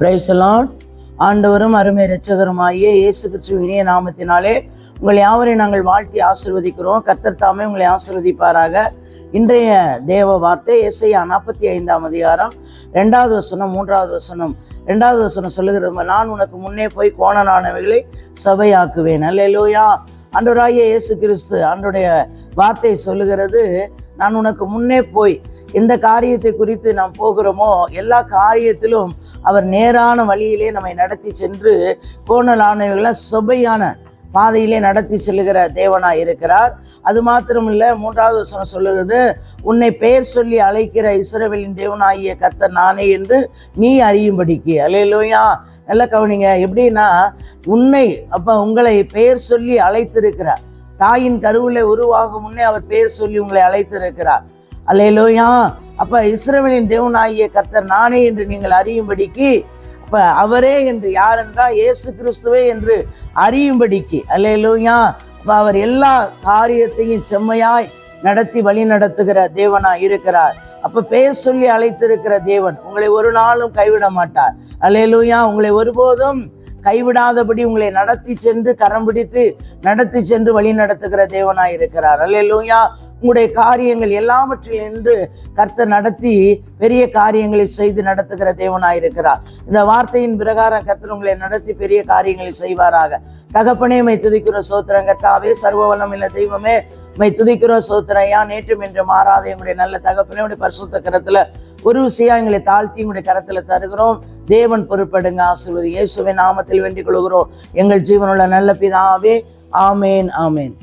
பிரைசலான் ஆண்டவரும் அருமை இரட்சகருமாகிய இயேசு கிறிஸ்துவின் இனிய நாமத்தினாலே உங்கள் யாவரையும் நாங்கள் வாழ்த்தி ஆசிர்வதிக்கிறோம். கர்த்தர் தாமே உங்களை ஆசிர்வதிப்பாராக. இன்றைய தேவ வார்த்தை எஸ்ஐயா நாற்பத்தி ஐந்தாம் அதிகாரம் ரெண்டாவது வசனம் மூன்றாவது வசனம். ரெண்டாவது வசனம் சொல்லுகிறது நான் உனக்கு முன்னே போய் கோணனானவைகளை சபையாக்குவேன். அல்லையிலோயா ஆண்டவராகிய இயேசு கிறிஸ்து அன்றைய வார்த்தை சொல்லுகிறது நான் உனக்கு முன்னே போய் எந்த காரியத்தை குறித்து நாம் போகிறோமோ எல்லா காரியத்திலும் அவர் நேரான வழியிலே நம்மை நடத்தி சென்று கோணலானவைகளை சொபையான பாதையிலே நடத்தி செல்லுகிற தேவனாய் இருக்கிறார். அது மாத்திரமில்லை மூன்றாவது வசனம் சொல்லுகிறது உன்னை பெயர் சொல்லி அழைக்கிற இஸ்ரவேலின் தேவனாகிய கத்த நானே என்று நீ அறியும்படிக்கு. அலையிலோயா நல்ல கவனிங்க எப்படின்னா உன்னை அப்போ உங்களை பெயர் சொல்லி அழைத்திருக்கிறார். தாயின் கருவில் உருவாகும் முன்னே அவர் பெயர் சொல்லி உங்களை அழைத்திருக்கிறார். அலையிலோயா அப்போ இஸ்ரவேலின் தேவனாகிய கர்த்தர் நானே என்று நீங்கள் அறியும்படிக்கு இப்போ அவரே என்று யார் என்றால் இயேசு கிறிஸ்துவே என்று அறியும்படிக்கு. அல்லேலூயா. அப்போ அவர் எல்லா காரியத்தையும் செம்மையாய் நடத்தி வழி நடத்துகிற தேவனாய் இருக்கிறார். அப்ப பெயர் சொல்லி அழைத்திருக்கிற தேவன் உங்களை ஒரு நாளும் கைவிட மாட்டார். அலையலூயா உங்களை ஒருபோதும் கைவிடாதபடி உங்களை நடத்தி சென்று கரம் பிடித்து நடத்தி சென்று வழி நடத்துகிற தேவனாய் இருக்கிறார். அல்லையா உங்களுடைய காரியங்கள் எல்லாவற்றில் நின்று கர்த்தர் நடத்தி பெரிய காரியங்களை செய்து நடத்துகிற தேவனாய் இருக்கிறார். இந்த வார்த்தையின் பிரகாரம் கர்த்தர் உங்களை நடத்தி பெரிய காரியங்களை செய்வாராக. தகப்பனே மை துதிக்கிற சோத்திரம் கர்த்தாவே சர்வ வல்லமில்ல தெய்வமே மை துதிக்கிறோம் சோத்திரையா நேற்றும் என்று மாறாத எங்களுடைய நல்ல தகப்பனே உடைய பரிசுத்த கரத்துல ஒரு விஷயம் எங்களை தாழ்த்தி உங்களுடைய கரத்துல தருகிறோம். தேவன் பொறுப்படுங்க ஆசிர்வது இயேசுவின் நாமத்தில் வேண்டிக் கொள்கிறோம். எங்கள் ஜீவனுள்ள நல்ல பிதாவே ஆமேன் ஆமேன்.